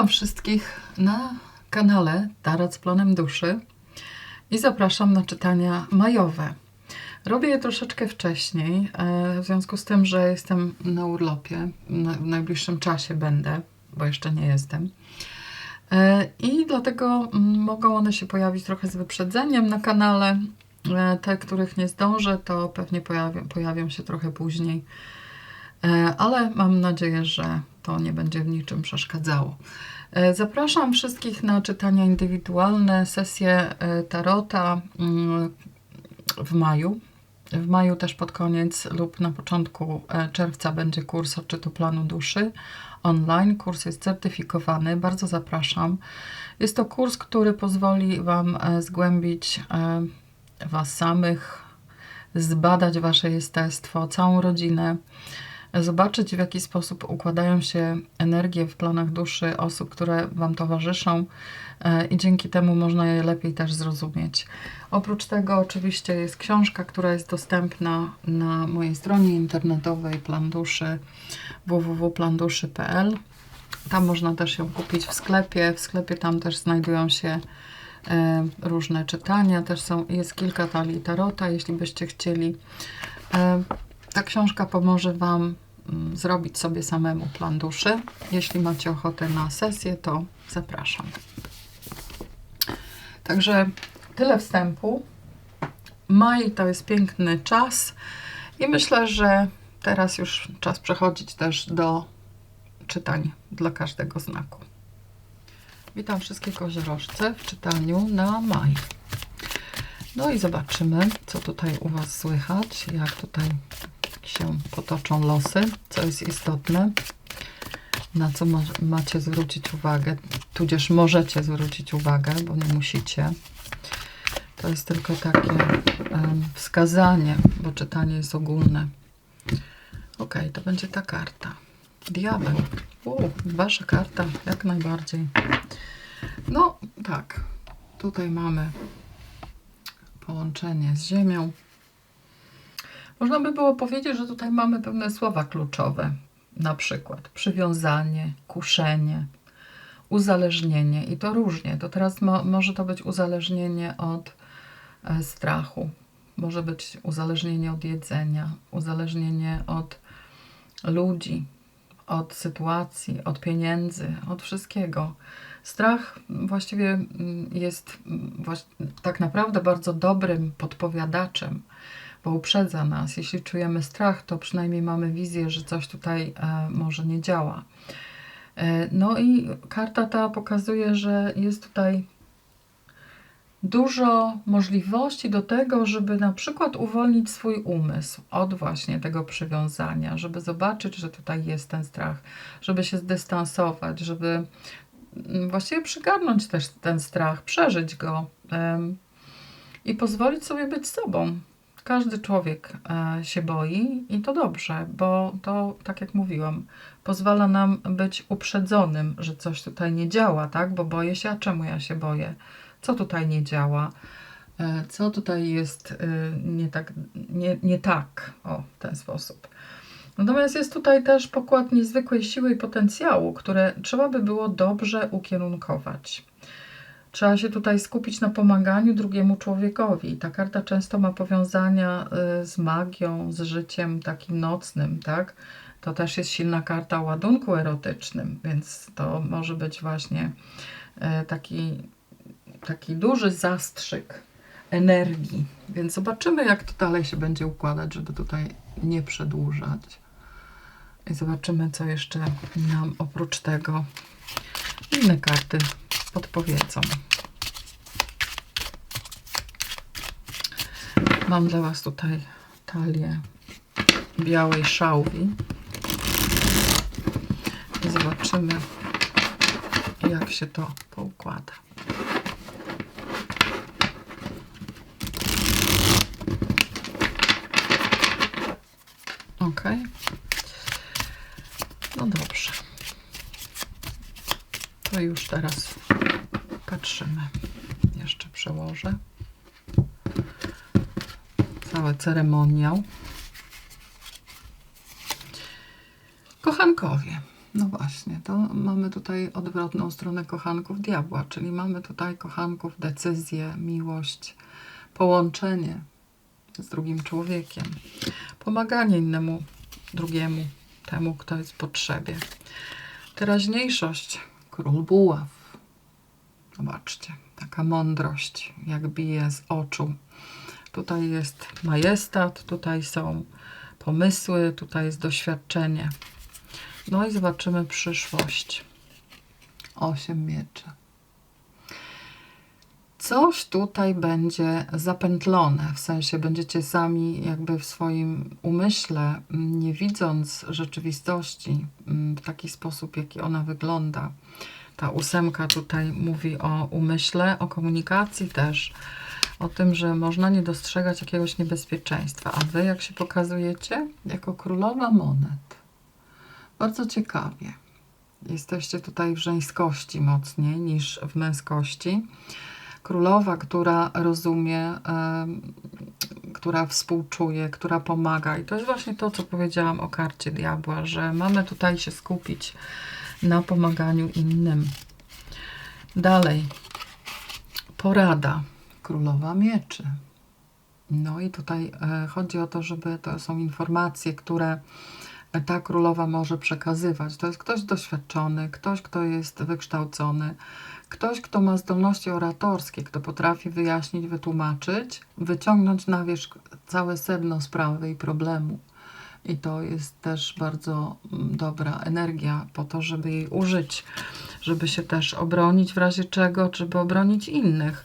Witam wszystkich na kanale Tarot z Planem Duszy i zapraszam na czytania majowe. Robię je troszeczkę wcześniej, e, w związku z tym, że jestem na urlopie. W najbliższym czasie będę, bo jeszcze nie jestem. E, I dlatego mm, mogą one się pojawić trochę z wyprzedzeniem na kanale. E, Te, których nie zdążę, to pewnie pojawią, pojawią się trochę później. Ale mam nadzieję, że to nie będzie w niczym przeszkadzało. E, Zapraszam wszystkich na czytania indywidualne, sesje e, tarota mm, w maju. W maju też pod koniec lub na początku e, czerwca będzie kurs odczytu planu duszy online. Kurs jest certyfikowany, bardzo zapraszam. Jest to kurs, który pozwoli Wam zgłębić Was samych, zbadać Wasze jestestwo, całą rodzinę, zobaczyć w jaki sposób układają się energie w planach duszy osób, które Wam towarzyszą e, i dzięki temu można je lepiej też zrozumieć. Oprócz tego oczywiście jest książka, która jest dostępna na mojej stronie internetowej Plan Duszy www.planduszy.pl Tam można też ją kupić w sklepie. W sklepie tam też znajdują się e, różne czytania. Też są, jest kilka talii tarota, jeśli byście chcieli. Ta książka pomoże Wam mm, zrobić sobie samemu plan duszy. Jeśli macie ochotę na sesję, to zapraszam. Także tyle wstępu. Maj to jest piękny czas i myślę, że teraz już czas przechodzić też do czytań dla każdego znaku. Witam wszystkie koziorożce w czytaniu na maj. No i zobaczymy, co tutaj u Was słychać, jak tutaj się potoczą losy, co jest istotne, na co macie zwrócić uwagę, tudzież możecie zwrócić uwagę, bo nie musicie. To jest tylko takie wskazanie, bo czytanie jest ogólne. Ok, to będzie ta karta. Diabeł. Wow, wasza karta, jak najbardziej. No, tak. Tutaj mamy połączenie z Ziemią. Można by było powiedzieć, że tutaj mamy pewne słowa kluczowe. Na przykład przywiązanie, kuszenie, uzależnienie. I to różnie. To teraz mo- może to być uzależnienie od e, strachu. Może być uzależnienie od jedzenia, uzależnienie od ludzi, od sytuacji, od pieniędzy, od wszystkiego. Strach właściwie mm, jest mm, tak naprawdę bardzo dobrym podpowiadaczem, bo uprzedza nas. Jeśli czujemy strach, to przynajmniej mamy wizję, że coś tutaj e, może nie działa. E, no i karta ta pokazuje, że jest tutaj dużo możliwości do tego, żeby na przykład uwolnić swój umysł od właśnie tego przywiązania, żeby zobaczyć, że tutaj jest ten strach, żeby się zdystansować, żeby mm, właściwie przygarnąć też ten strach, przeżyć go i pozwolić sobie być sobą. Każdy człowiek e, się boi i to dobrze, bo to, tak jak mówiłam, pozwala nam być uprzedzonym, że coś tutaj nie działa, tak? Bo boję się, a czemu ja się boję? Co tutaj nie działa? E, Co tutaj jest e, nie tak, nie, nie tak? O, w ten sposób. Natomiast jest tutaj też pokład niezwykłej siły i potencjału, które trzeba by było dobrze ukierunkować. Trzeba się tutaj skupić na pomaganiu drugiemu człowiekowi. Ta karta często ma powiązania y, z magią, z życiem takim nocnym, tak? To też jest silna karta o ładunku erotycznym, więc to może być właśnie y, taki, taki duży zastrzyk energii. Więc zobaczymy, jak to dalej się będzie układać, żeby tutaj nie przedłużać. I zobaczymy, co jeszcze nam oprócz tego inne karty podpowiedzą. Mam dla Was tutaj talię białej szałwi. I zobaczymy, jak się to poukłada. Ok. No dobrze. To już teraz patrzymy. Jeszcze przełożę. Cały ceremoniał. Kochankowie, No właśnie, to mamy tutaj odwrotną stronę kochanków diabła, czyli mamy tutaj kochanków decyzję, miłość, połączenie z drugim człowiekiem, pomaganie innemu, drugiemu, temu, kto jest w potrzebie. Teraźniejszość, król buław. Zobaczcie, taka mądrość, jak bije z oczu. Tutaj jest majestat, tutaj są pomysły, tutaj jest doświadczenie. No i zobaczymy przyszłość. Osiem mieczy. Coś tutaj będzie zapętlone, w sensie będziecie sami jakby w swoim umyśle, nie widząc rzeczywistości w taki sposób, jaki ona wygląda. Ta ósemka tutaj mówi o umyśle, o komunikacji też, o tym, że można nie dostrzegać jakiegoś niebezpieczeństwa. A wy jak się pokazujecie? Jako królowa monet. Bardzo ciekawie. Jesteście tutaj w żeńskości mocniej niż w męskości. Królowa, która rozumie, y, która współczuje, która pomaga. I to jest właśnie to, co powiedziałam o karcie diabła, że mamy tutaj się skupić na pomaganiu innym. Dalej. Porada. Królowa mieczy. No i tutaj y, chodzi o to, żeby to są informacje, które ta królowa może przekazywać. To jest ktoś doświadczony, ktoś, kto jest wykształcony, ktoś, kto ma zdolności oratorskie, kto potrafi wyjaśnić, wytłumaczyć, wyciągnąć na wierzch całe sedno sprawy i problemu. I to jest też bardzo mm, dobra energia po to, żeby jej użyć, żeby się też obronić w razie czego, żeby obronić innych.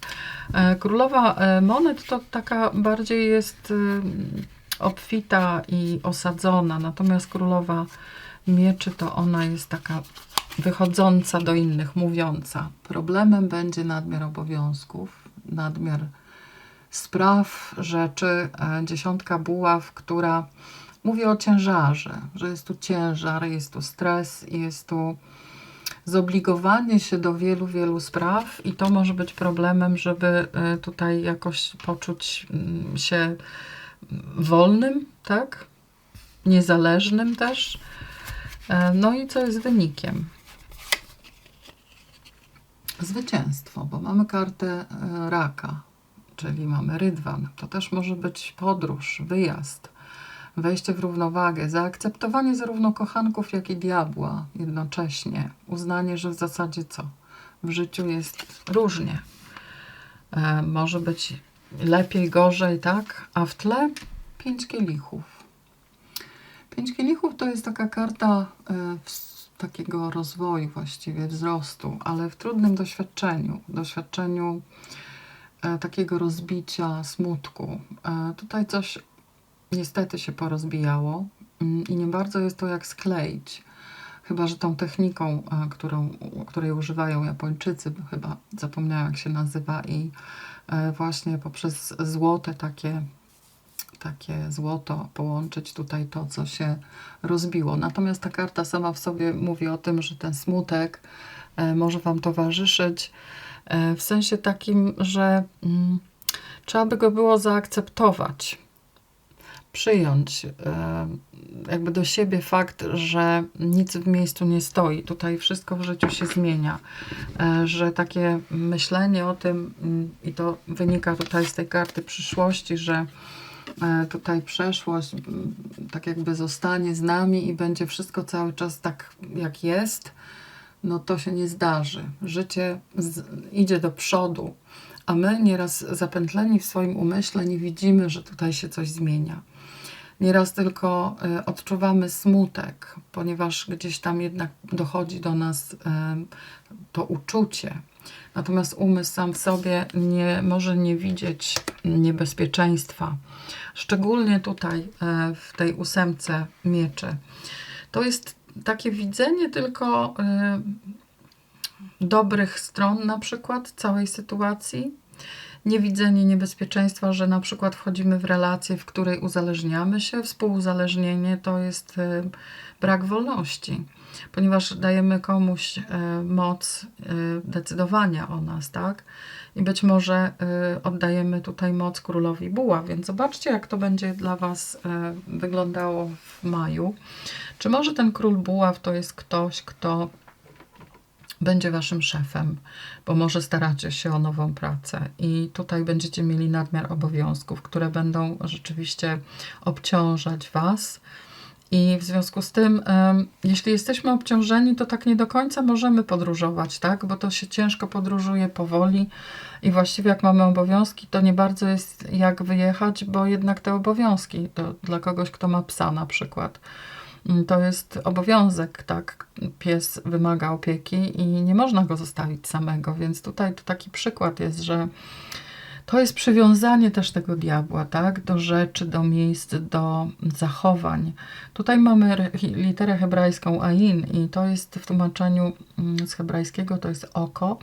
E, królowa e, Monet to taka bardziej jest obfita i osadzona, natomiast królowa mieczy to ona jest taka wychodząca do innych, mówiąca. Problemem będzie nadmiar obowiązków, nadmiar spraw, rzeczy. E, dziesiątka buław, która mówi o ciężarze, że jest tu ciężar, jest tu stres, jest tu zobligowanie się do wielu, wielu spraw i to może być problemem, żeby e, tutaj jakoś poczuć mm, się wolnym, tak? Niezależnym też. E, no i co jest wynikiem? Zwycięstwo, bo mamy kartę e, raka, czyli mamy rydwan. To też może być podróż, wyjazd, wejście w równowagę, zaakceptowanie zarówno kochanków, jak i diabła jednocześnie. Uznanie, że w zasadzie co? W życiu jest różnie. E, może być lepiej, gorzej, tak? A w tle pięć kielichów. Pięć kielichów to jest taka karta y, takiego rozwoju właściwie, wzrostu, ale w trudnym doświadczeniu, doświadczeniu y, takiego rozbicia, smutku. Y, tutaj coś niestety się porozbijało i nie bardzo jest to jak skleić. Chyba, że tą techniką, którą, której używają Japończycy, chyba zapomniałam jak się nazywa, i E, właśnie poprzez złote takie, takie złoto połączyć tutaj to, co się rozbiło. Natomiast ta karta sama w sobie mówi o tym, że ten smutek e, może Wam towarzyszyć e, w sensie takim, że mm, trzeba by go było zaakceptować przyjąć e, jakby do siebie fakt, że nic w miejscu nie stoi. Tutaj wszystko w życiu się zmienia, e, że takie myślenie o tym, mm, i to wynika tutaj z tej karty przyszłości, że e, tutaj przeszłość mm, tak jakby zostanie z nami i będzie wszystko cały czas tak, jak jest, no to się nie zdarzy. Życie idzie do przodu, a my nieraz zapętleni w swoim umyśle nie widzimy, że tutaj się coś zmienia. Nieraz tylko e, odczuwamy smutek, ponieważ gdzieś tam jednak dochodzi do nas e, to uczucie. Natomiast umysł sam w sobie nie może nie widzieć niebezpieczeństwa. Szczególnie tutaj e, w tej ósemce mieczy. To jest takie widzenie tylko dobrych stron na przykład całej sytuacji Niewidzenie niebezpieczeństwa, że na przykład wchodzimy w relację, w której uzależniamy się. Współuzależnienie to jest y, brak wolności, ponieważ dajemy komuś y, moc y, decydowania o nas, tak? I być może oddajemy tutaj moc królowi buła, więc zobaczcie, jak to będzie dla Was wyglądało w maju. Czy może ten król buław to jest ktoś, kto będzie waszym szefem, bo może staracie się o nową pracę i tutaj będziecie mieli nadmiar obowiązków, które będą rzeczywiście obciążać was. I w związku z tym, jeśli jesteśmy obciążeni, to tak nie do końca możemy podróżować, tak? Bo to się ciężko podróżuje powoli i właściwie jak mamy obowiązki, to nie bardzo jest jak wyjechać, bo jednak te obowiązki to dla kogoś, kto ma psa na przykład to jest obowiązek, tak? Pies wymaga opieki i nie można go zostawić samego, więc tutaj to taki przykład jest, że to jest przywiązanie też tego diabła, tak? Do rzeczy, do miejsc, do zachowań. Tutaj mamy literę hebrajską Ain i to jest w tłumaczeniu mm, z hebrajskiego to jest oko.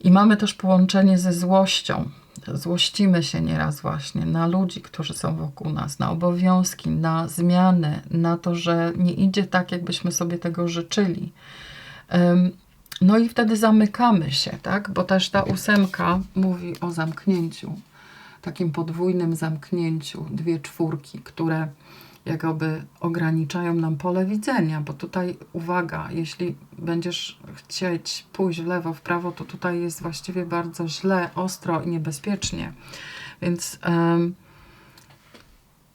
I mamy też połączenie ze złością. Złościmy się nieraz właśnie na ludzi, którzy są wokół nas, na obowiązki, na zmiany, na to, że nie idzie tak, jakbyśmy sobie tego życzyli. No i wtedy zamykamy się, tak? Bo też ta ósemka mówi o zamknięciu, takim podwójnym zamknięciu, dwie czwórki, które jakoby ograniczają nam pole widzenia, bo tutaj uwaga, jeśli będziesz chcieć pójść w lewo, w prawo, to tutaj jest właściwie bardzo źle, ostro i niebezpiecznie. Więc um,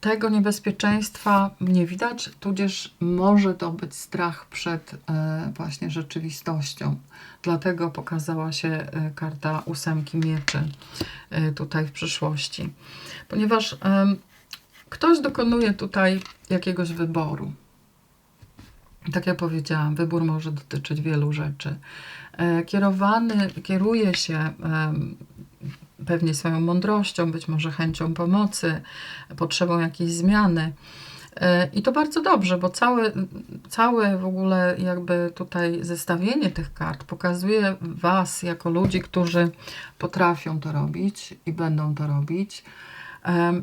tego niebezpieczeństwa nie widać, tudzież może to być strach przed e, właśnie rzeczywistością. Dlatego pokazała się e, karta ósemki mieczy e, tutaj w przyszłości. Ponieważ Ktoś dokonuje tutaj jakiegoś wyboru. Tak jak powiedziałam, wybór może dotyczyć wielu rzeczy. E, kierowany, kieruje się pewnie swoją mądrością, być może chęcią pomocy, potrzebą jakiejś zmiany. E, I to bardzo dobrze, bo całe, całe w ogóle jakby tutaj zestawienie tych kart pokazuje Was jako ludzi, którzy potrafią to robić i będą to robić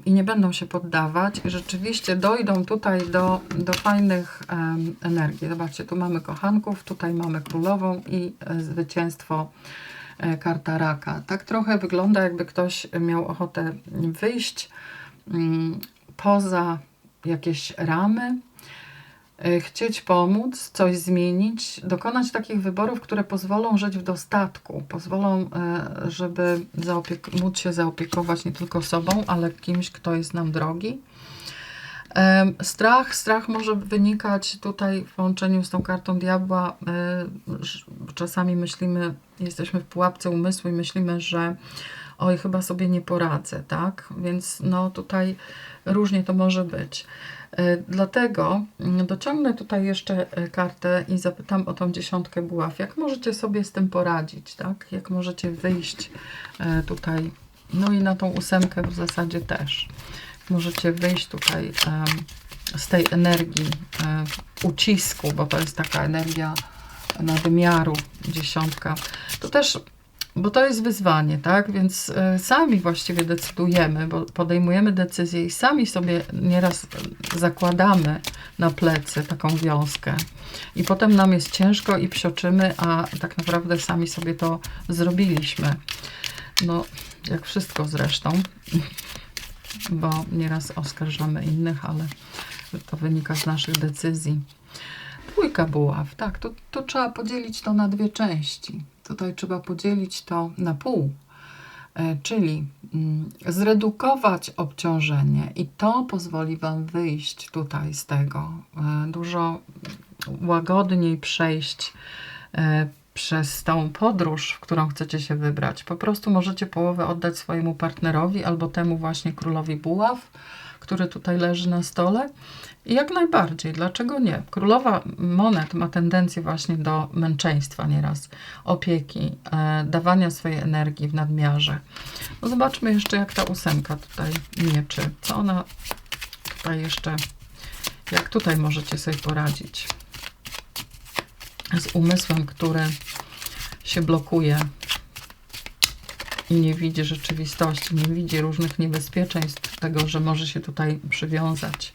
i nie będą się poddawać. Rzeczywiście dojdą tutaj do, do fajnych energii. Zobaczcie, tu mamy kochanków, tutaj mamy królową i e, zwycięstwo e, karta raka. Tak trochę wygląda, jakby ktoś miał ochotę wyjść um, poza jakieś ramy, chcieć pomóc, coś zmienić, dokonać takich wyborów, które pozwolą żyć w dostatku, pozwolą, e, żeby móc się zaopiekować nie tylko sobą, ale kimś, kto jest nam drogi. Strach, strach może wynikać tutaj w połączeniu z tą kartą diabła. E, czasami myślimy, jesteśmy w pułapce umysłu i myślimy, że oj, chyba sobie nie poradzę, tak? Więc no tutaj różnie to może być. E, dlatego mm, dociągnę tutaj jeszcze e, kartę i zapytam o tą dziesiątkę buław. Jak możecie sobie z tym poradzić, tak? Jak możecie wyjść e, tutaj, no i na tą ósemkę w zasadzie też. Możecie wyjść tutaj z tej energii ucisku, bo to jest taka energia nadmiaru, dziesiątka. To też bo to jest wyzwanie, tak? Więc y, sami właściwie decydujemy, bo podejmujemy decyzje i sami sobie nieraz zakładamy na plecy taką wiązkę. I potem nam jest ciężko i psioczymy, a tak naprawdę sami sobie to zrobiliśmy. No, jak wszystko zresztą, bo nieraz oskarżamy innych, ale to wynika z naszych decyzji. Dwójka buław, tak, to, to trzeba podzielić to na dwie części Tutaj trzeba podzielić to na pół, e, czyli mm, zredukować obciążenie i to pozwoli Wam wyjść tutaj z tego, e, dużo łagodniej przejść e, przez tą podróż, w którą chcecie się wybrać. Po prostu możecie połowę oddać swojemu partnerowi albo temu właśnie królowi buław, który tutaj leży na stole. I jak najbardziej, dlaczego nie? Królowa monet ma tendencję właśnie do męczeństwa nieraz, opieki, e, dawania swojej energii w nadmiarze. No zobaczmy jeszcze, jak ta ósemka tutaj mieczy. Co ona tutaj jeszcze, jak tutaj możecie sobie poradzić z umysłem, który się blokuje. i nie widzi rzeczywistości, nie widzi różnych niebezpieczeństw tego, że może się tutaj przywiązać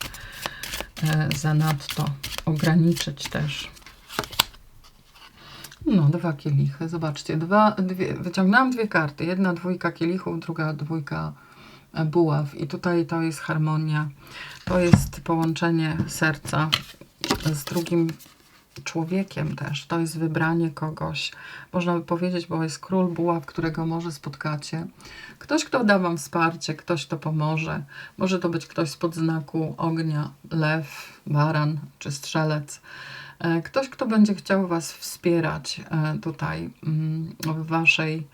e, zanadto, ograniczyć też. No, dwa kielichy. Zobaczcie, dwa, dwie, wyciągnęłam dwie karty. Jedna dwójka kielichów, druga dwójka buław. I tutaj to jest harmonia. To jest połączenie serca z drugim człowiekiem też. To jest wybranie kogoś. Można by powiedzieć, bo jest król buław, którego może spotkacie. Ktoś, kto da wam wsparcie, ktoś, kto pomoże. Może to być ktoś spod znaku ognia, lew, baran czy strzelec. E, Ktoś, kto będzie chciał was wspierać e, tutaj mm, w waszej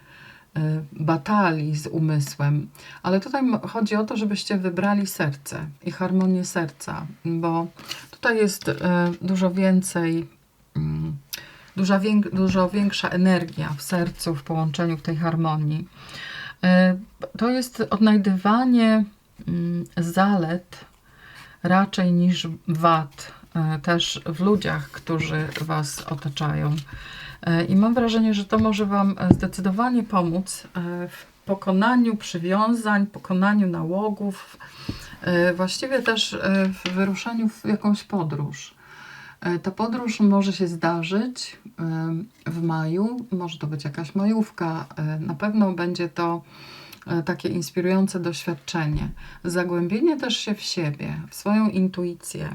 e, batalii z umysłem. Ale tutaj chodzi o to, żebyście wybrali serce i harmonię serca, bo tutaj jest e, dużo więcej, mm, duża dużo większa energia w sercu, w połączeniu w tej harmonii. E, To jest odnajdywanie mm, zalet raczej niż wad, e, też w ludziach, którzy Was otaczają. I mam wrażenie, że to może Wam zdecydowanie pomóc w pokonaniu przywiązań, pokonaniu nałogów, właściwie też e, w wyruszaniu w jakąś podróż. E, Ta podróż może się zdarzyć e, w maju, może to być jakaś majówka, e, na pewno będzie to e, takie inspirujące doświadczenie. Zagłębienie też się w siebie, w swoją intuicję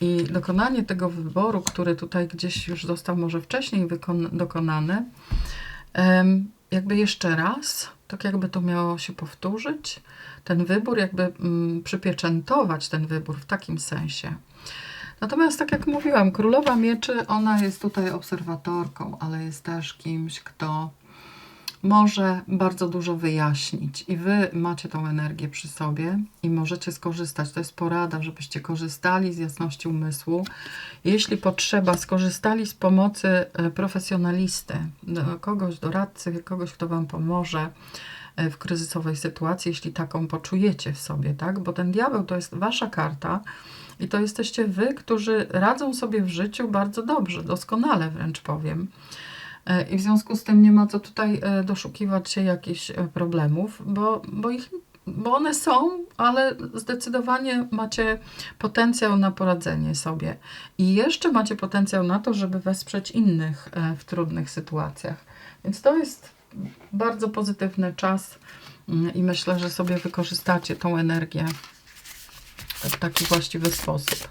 i dokonanie tego wyboru, który tutaj gdzieś już został może wcześniej dokonany, jakby jeszcze raz, tak jakby to miało się powtórzyć, ten wybór, jakby mm, przypieczętować ten wybór w takim sensie. Natomiast, tak jak mówiłam, królowa mieczy, ona jest tutaj obserwatorką, ale jest też kimś, kto może bardzo dużo wyjaśnić i wy macie tą energię przy sobie i możecie skorzystać. To jest porada, żebyście korzystali z jasności umysłu. Jeśli potrzeba, skorzystali z pomocy e, profesjonalisty, do- kogoś, doradcy, kogoś, kto wam pomoże e, w kryzysowej sytuacji, jeśli taką poczujecie w sobie, tak? Bo ten diabeł to jest wasza karta i to jesteście wy, którzy radzą sobie w życiu bardzo dobrze, doskonale wręcz powiem. E, I w związku z tym nie ma co tutaj e, doszukiwać się jakichś e, problemów, bo, bo, ich, bo one są, ale zdecydowanie macie potencjał na poradzenie sobie. I jeszcze macie potencjał na to, żeby wesprzeć innych w trudnych sytuacjach. Więc to jest bardzo pozytywny czas mm, i myślę, że sobie wykorzystacie tą energię w taki właściwy sposób.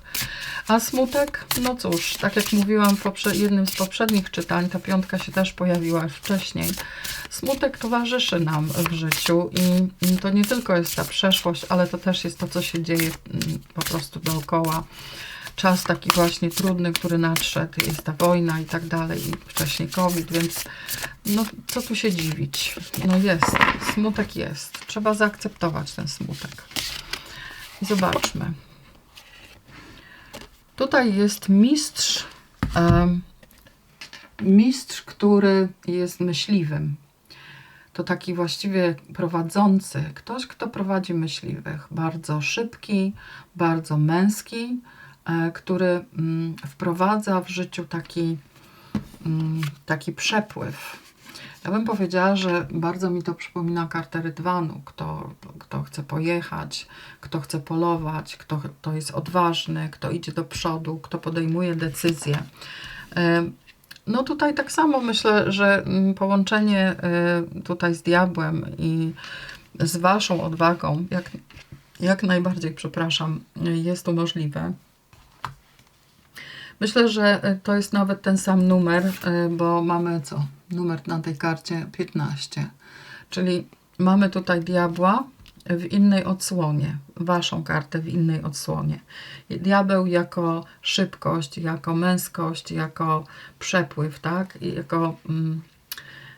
A smutek, no cóż, tak jak mówiłam w jednym z poprzednich czytań, ta piątka się też pojawiła wcześniej. Smutek towarzyszy nam w życiu i to nie tylko jest ta przeszłość, ale to też jest to, co się dzieje mm, po prostu dookoła. Czas taki właśnie trudny, który nadszedł, jest ta wojna i tak dalej, i wcześniej COVID, więc no co tu się dziwić? No jest, smutek jest. Trzeba zaakceptować ten smutek. Zobaczmy. Tutaj jest mistrz, mistrz, który jest myśliwym. To taki właściwie prowadzący, ktoś, kto prowadzi myśliwych. Bardzo szybki, bardzo męski, e, który mm, wprowadza w życiu taki, mm, taki przepływ. Ja bym powiedziała, że bardzo mi to przypomina kartę rydwanu. Kto, kto chce pojechać, kto chce polować, kto, kto jest odważny, kto idzie do przodu, kto podejmuje decyzje. No tutaj tak samo myślę, że mm, połączenie e, tutaj z diabłem i z waszą odwagą, jak, jak najbardziej, przepraszam, jest to możliwe. Myślę, że e, to jest nawet ten sam numer, e, bo mamy co? Numer na tej karcie 15. Czyli mamy tutaj diabła w innej odsłonie, waszą kartę w innej odsłonie. Diabeł jako szybkość, jako męskość, jako przepływ, tak? I jako mm,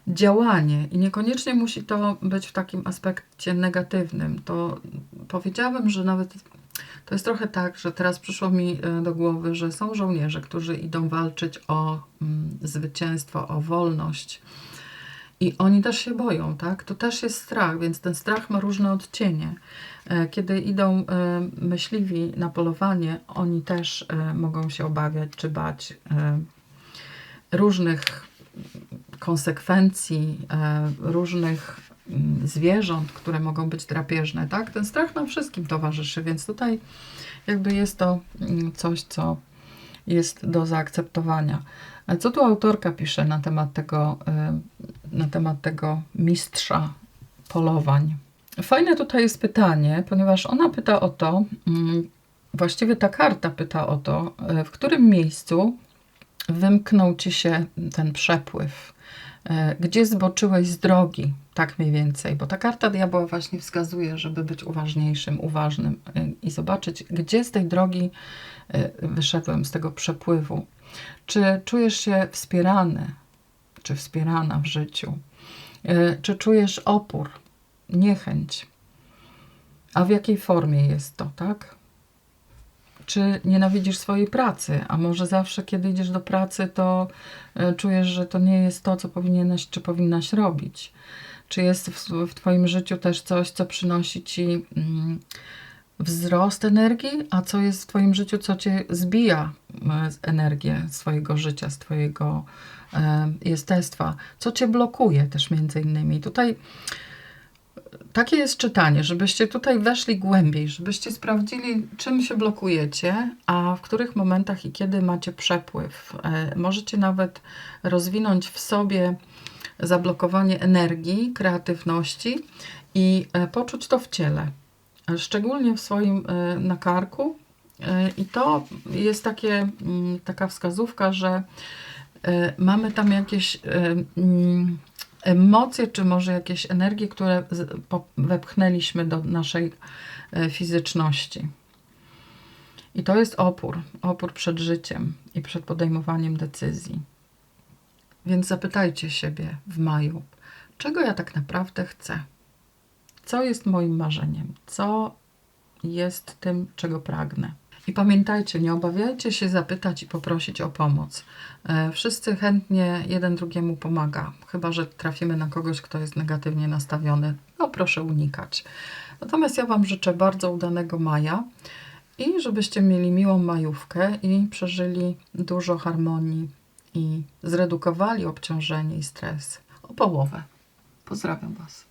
działanie. I niekoniecznie musi to być w takim aspekcie negatywnym. To powiedziałabym, że nawet to jest trochę tak, że teraz przyszło mi e, do głowy, że są żołnierze, którzy idą walczyć o mm, zwycięstwo, o wolność. I oni też się boją, tak? To też jest strach, więc ten strach ma różne odcienie. E, Kiedy idą e, myśliwi na polowanie, oni też mogą się obawiać czy bać różnych konsekwencji, różnych zwierząt, które mogą być drapieżne, tak? Ten strach nam wszystkim towarzyszy, więc tutaj jakby jest to mm, coś, co jest do zaakceptowania. Co tu autorka pisze na temat tego, y, na temat tego mistrza polowań? Fajne tutaj jest pytanie, ponieważ ona pyta o to, mm, właściwie ta karta pyta o to, y, w którym miejscu wymknął ci się ten przepływ, y, gdzie zboczyłeś z drogi, tak mniej więcej, bo ta karta diabła właśnie wskazuje, żeby być uważniejszym, uważnym y, i zobaczyć, gdzie z tej drogi y, wyszedłem, z tego przepływu. Czy czujesz się wspierany, czy wspierana w życiu? Czy czujesz opór, niechęć? A w jakiej formie jest to, tak? Czy nienawidzisz swojej pracy? A może zawsze, kiedy idziesz do pracy, to y, czujesz, że to nie jest to, co powinieneś czy powinnaś robić? Czy jest w, w Twoim życiu też coś, co przynosi Ci mm, wzrost energii, a co jest w Twoim życiu, co Cię zbija e, z energię swojego życia, z Twojego e, jestestwa? Co Cię blokuje też między innymi? Tutaj takie jest czytanie, żebyście tutaj weszli głębiej, żebyście sprawdzili, czym się blokujecie, a w których momentach i kiedy macie przepływ. E, Możecie nawet rozwinąć w sobie zablokowanie energii, kreatywności i e, poczuć to w ciele, szczególnie w swoim e, nakarku. I to jest takie, mm, taka wskazówka, że mamy tam jakieś mm, emocje, czy może jakieś energie, które wepchnęliśmy do naszej e, fizyczności. I to jest opór, opór przed życiem i przed podejmowaniem decyzji. Więc zapytajcie siebie w maju, czego ja tak naprawdę chcę? Co jest moim marzeniem? Co jest tym, czego pragnę? I pamiętajcie, nie obawiajcie się zapytać i poprosić o pomoc. E, Wszyscy chętnie jeden drugiemu pomaga, chyba że trafimy na kogoś, kto jest negatywnie nastawiony. No proszę unikać. Natomiast ja Wam życzę bardzo udanego maja i żebyście mieli miłą majówkę i przeżyli dużo harmonii i zredukowali obciążenie i stres o połowę. Pozdrawiam Was.